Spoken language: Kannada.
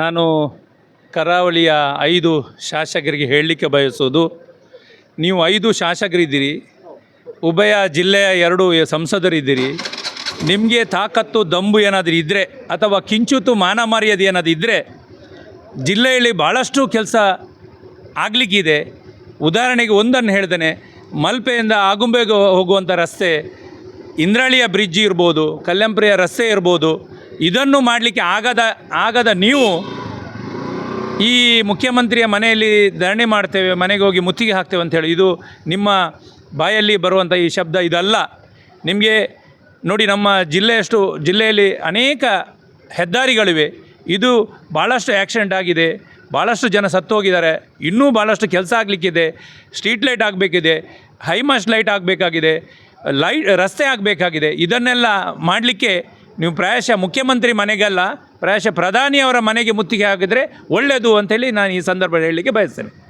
ನಾನು ಕರಾವಳಿಯ ಐದು ಶಾಸಕರಿಗೆ ಹೇಳಲಿಕ್ಕೆ ಬಯಸೋದು, ನೀವು ಐದು ಶಾಸಕರಿದ್ದೀರಿ, ಉಭಯ ಜಿಲ್ಲೆಯ ಎರಡು ಸಂಸದರಿದ್ದೀರಿ, ನಿಮಗೆ ತಾಕತ್ತು ದಂಬು ಏನಾದರೂ ಇದ್ದರೆ ಅಥವಾ ಕಿಂಚುತು ಮಾನ ಮರ್ಯಾದೆ ಏನಾದರೂ ಇದ್ದರೆ ಜಿಲ್ಲೆಯಲ್ಲಿ ಭಾಳಷ್ಟು ಕೆಲಸ ಆಗಲಿಕ್ಕಿದೆ. ಉದಾಹರಣೆಗೆ ಒಂದನ್ನು ಹೇಳ್ದೇನೆ ಮಲ್ಪೆಯಿಂದ ಆಗುಂಬೆಗೆ ಹೋಗುವಂಥ ರಸ್ತೆ ಇಂದ್ರಾಳಿಯ ಬ್ರಿಡ್ಜ್ ಇರ್ಬೋದು, ಕಲ್ಯಾಂಪ್ರಿಯ ರಸ್ತೆ ಇರ್ಬೋದು ಇದನ್ನು ಮಾಡಲಿಕ್ಕೆ ಆಗದ ಆಗದ ನೀವು ಈ ಮುಖ್ಯಮಂತ್ರಿಯ ಮನೆಯಲ್ಲಿ ಧರಣಿ ಮಾಡ್ತೇವೆ, ಮನೆಗೆ ಹೋಗಿ ಮುತ್ತಿಗೆ ಹಾಕ್ತೇವೆ ಅಂತೇಳಿ ಇದು ನಿಮ್ಮ ಬಾಯಲ್ಲಿ ಬರುವಂಥ ಈ ಶಬ್ದ ಇದಲ್ಲ. ನಿಮಗೆ ನೋಡಿ, ನಮ್ಮ ಜಿಲ್ಲೆಯಷ್ಟು, ಜಿಲ್ಲೆಯಲ್ಲಿ ಅನೇಕ ಹೆದ್ದಾರಿಗಳಿವೆ. ಇದು ಭಾಳಷ್ಟು ಆ್ಯಕ್ಸಿಡೆಂಟ್ ಆಗಿದೆ. ಭಾಳಷ್ಟು ಜನ ಸತ್ತು ಹೋಗಿದ್ದಾರೆ ಇನ್ನೂ ಭಾಳಷ್ಟು ಕೆಲಸ ಆಗಲಿಕ್ಕಿದೆ. ಸ್ಟ್ರೀಟ್ ಲೈಟ್ ಆಗಬೇಕಿದೆ. ಹೈಮಾಸ್ಟ್ ಲೈಟ್ ಆಗಬೇಕಾಗಿದೆ. ಲೈಟ್ ರಸ್ತೆ ಆಗಬೇಕಾಗಿದೆ. ಇದನ್ನೆಲ್ಲ ಮಾಡಲಿಕ್ಕೆ ನೀವು ಪ್ರಾಯಶಃ ಮುಖ್ಯಮಂತ್ರಿ ಮನೆಗಲ್ಲ, ಪ್ರಾಯಶಃ ಪ್ರಧಾನಿಯವರ ಮನೆಗೆ ಮುತ್ತಿಗೆ ಹಾಕಿದರೆ ಒಳ್ಳೆಯದು ಅಂತೇಳಿ ನಾನು ಈ ಸಂದರ್ಭದಲ್ಲಿ ಹೇಳಲಿಕ್ಕೆ ಬಯಸ್ತೇನೆ.